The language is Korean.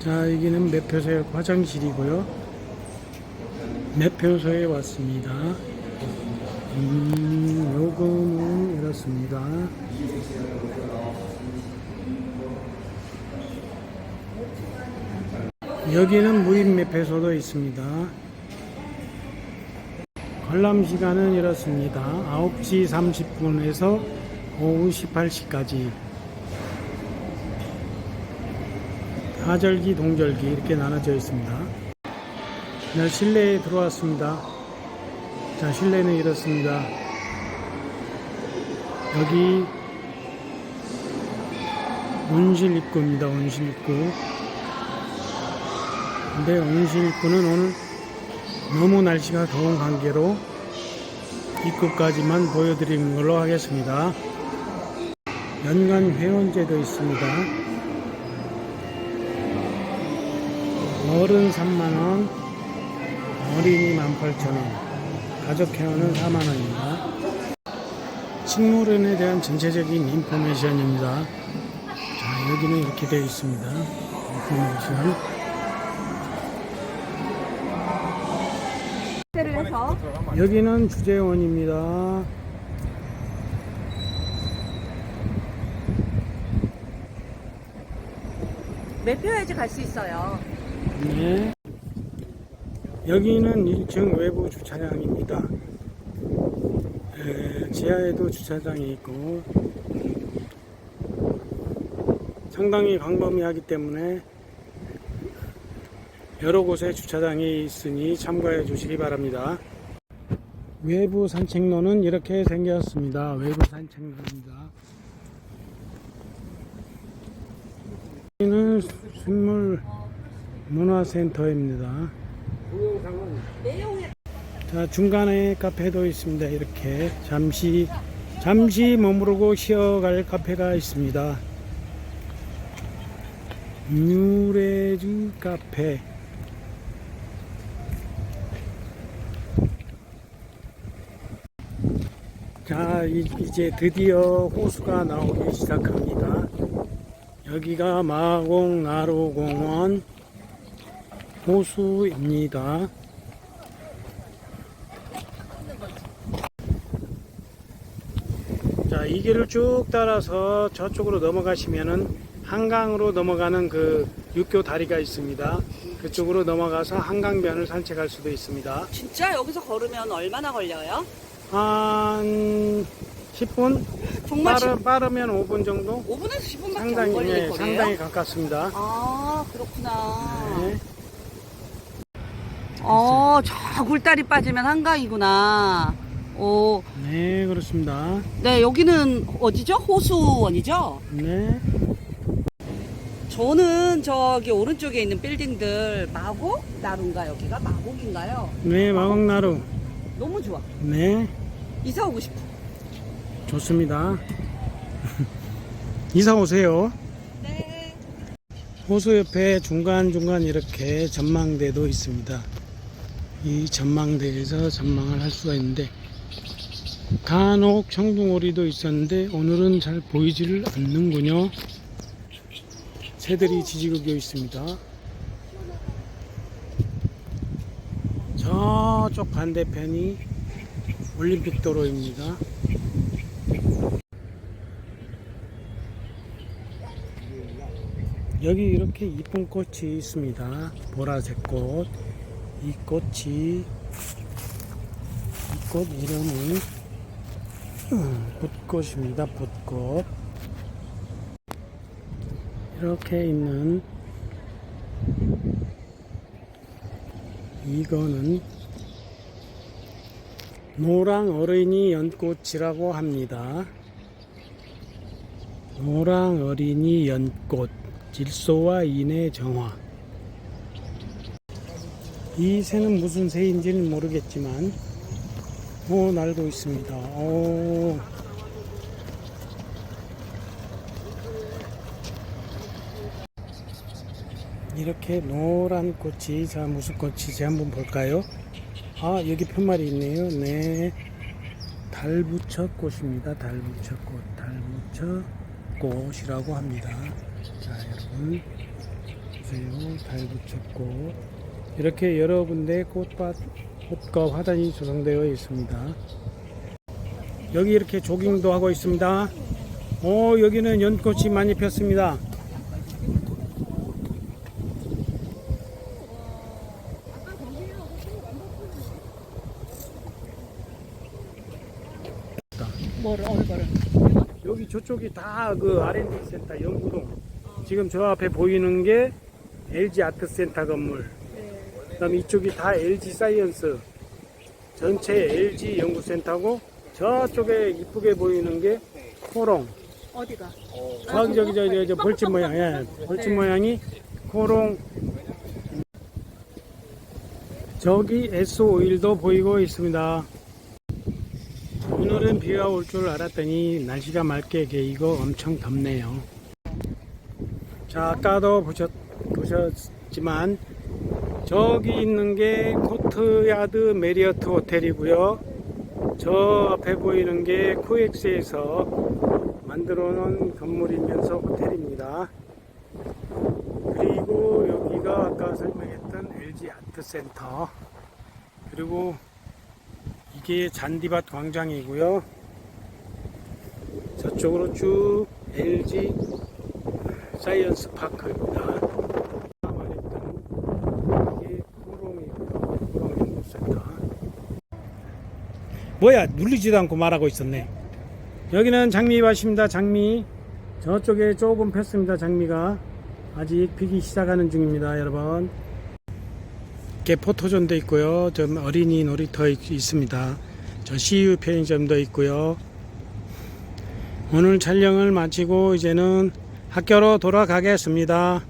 자, 여기는 매표소의 화장실이고요. 매표소에 왔습니다. 음, 요거는 이렇습니다. 여기는 무인 매표소도 있습니다. 관람 시간은 이렇습니다. 9시 30분에서 오후 18시까지. 하절기, 동절기 이렇게 나눠져 있습니다. 네, 실내에 들어왔습니다. 자, 실내는 이렇습니다. 여기 온실 입구입니다. 온실 입구. 근데 온실 입구는 오늘 너무 날씨가 더운 관계로 입구까지만 보여드리는 걸로 하겠습니다. 연간 회원제도 있습니다. 어른 3만원, 어린이 18,000원, 가족 회원은 4만원입니다. 식물원에 대한 전체적인 인포메이션입니다. 자, 여기는 이렇게 되어 있습니다. 인포메이션. 여기는 주재원입니다. 매표해야지 갈 수 있어요. 네. 여기는 1층 외부 주차장입니다. 에, 지하에도 주차장이 있고 상당히 광범위하기 때문에 여러 곳에 주차장이 있으니 참고해 주시기 바랍니다. 외부 산책로는 이렇게 생겼습니다. 외부 산책로입니다. 여기는 순물 문화센터입니다. 자, 중간에 카페도 있습니다. 이렇게 잠시 잠시 머무르고 쉬어갈 카페가 있습니다. 뉴레즈 카페. 자, 이- 이제 드디어 호수가 나오기 시작합니다. 여기가 마공 나루공원 호수입니다. 자, 이 길을 쭉 따라서 저쪽으로 넘어가시면은 한강으로 넘어가는 그 육교 다리가 있습니다. 그쪽으로 넘어가서 한강변을 산책할 수도 있습니다. 진짜 여기서 걸으면 얼마나 걸려요? 한 10분? 정말 빠르, 빠르면 5분 정도? 5분에서 10분밖에 안 상당히, 걸릴 네, 거예요? 상당히 가깝습니다. 아 그렇구나. 네. 어, 저 굴다리 빠지면 한강이구나. 오, 네, 그렇습니다. 네 여기는 어디죠? 호수원이죠? 네. 저는 저기 오른쪽에 있는 빌딩들 마곡 나루인가 여기가 마곡인가요? 네, 마곡나루. 너무 좋아. 네, 이사 오고 싶어. 좋습니다. 이사 오세요. 네. 호수 옆에 중간중간 이렇게 전망대도 있습니다. 이 전망대에서 전망을 할 수가 있는데 간혹 청둥오리도 있었는데 오늘은 잘 보이지를 않는군요. 새들이 지지국여 있습니다. 저쪽 반대편이 올림픽 도로입니다. 여기 이렇게 이쁜 꽃이 있습니다. 보라색 꽃. 이 꽃이 이 꽃 이름은 음, 붓꽃입니다. 붓꽃. 이렇게 있는 이거는 노랑 어린이 연꽃이라고 합니다. 노랑 어린이 연꽃 질소와 인의 정화 이 새는 무슨 새인지는 모르겠지만 오 날고 있습니다. 오. 이렇게 노란 꽃이 자 무슨 꽃이지? 한번 볼까요? 아 여기 편말이 있네요. 네. 달부처 꽃입니다. 달부처 꽃. 달부처 꽃이라고 합니다. 자 여러분. 보세요. 달부채꽃. 이렇게 여러 군데 꽃밭, 꽃과 화단이 조성되어 있습니다. 여기 이렇게 조깅도 하고 있습니다. 오, 여기는 연꽃이 많이 폈습니다. 뭐를 어느 거를? 여기 저쪽이 다 그 R&D 센터 연구동. 지금 저 앞에 보이는 게 LG 아트 센터 건물. 그다음 이쪽이 다 LG 사이언스. 전체 LG 연구센터고 저쪽에 이쁘게 보이는 게 코롱. 어디가? 저기 저기 저기 저 벌집 모양, 예, 벌집 모양이 코롱. 저기 S 오일도 보이고 있습니다. 오늘은 비가 올 줄 알았더니 날씨가 맑게 개이고 엄청 덥네요. 자, 아까도 보셨, 보셨지만 저기 있는 게 코트야드 메리어트 호텔이고요. 저 앞에 보이는 게 코엑스에서 만들어 놓은 건물이면서 호텔입니다. 그리고 여기가 아까 설명했던 LG 아트센터. 그리고 이게 잔디밭 광장이고요. 저쪽으로 쭉 LG 사이언스 파크입니다. 말했던 이게 코롱이고요. 코롱 연구센터. 뭐야 눌리지도 않고 말하고 있었네. 여기는 장미밭입니다. 장미. 저쪽에 조금 폈습니다. 장미가 아직 피기 시작하는 중입니다. 여러분. 이렇게 포토존도 있고요. 좀 어린이 놀이터 있- 있습니다. 저 CU 편의점도 있고요. 오늘 촬영을 마치고 이제는 학교로 돌아가겠습니다.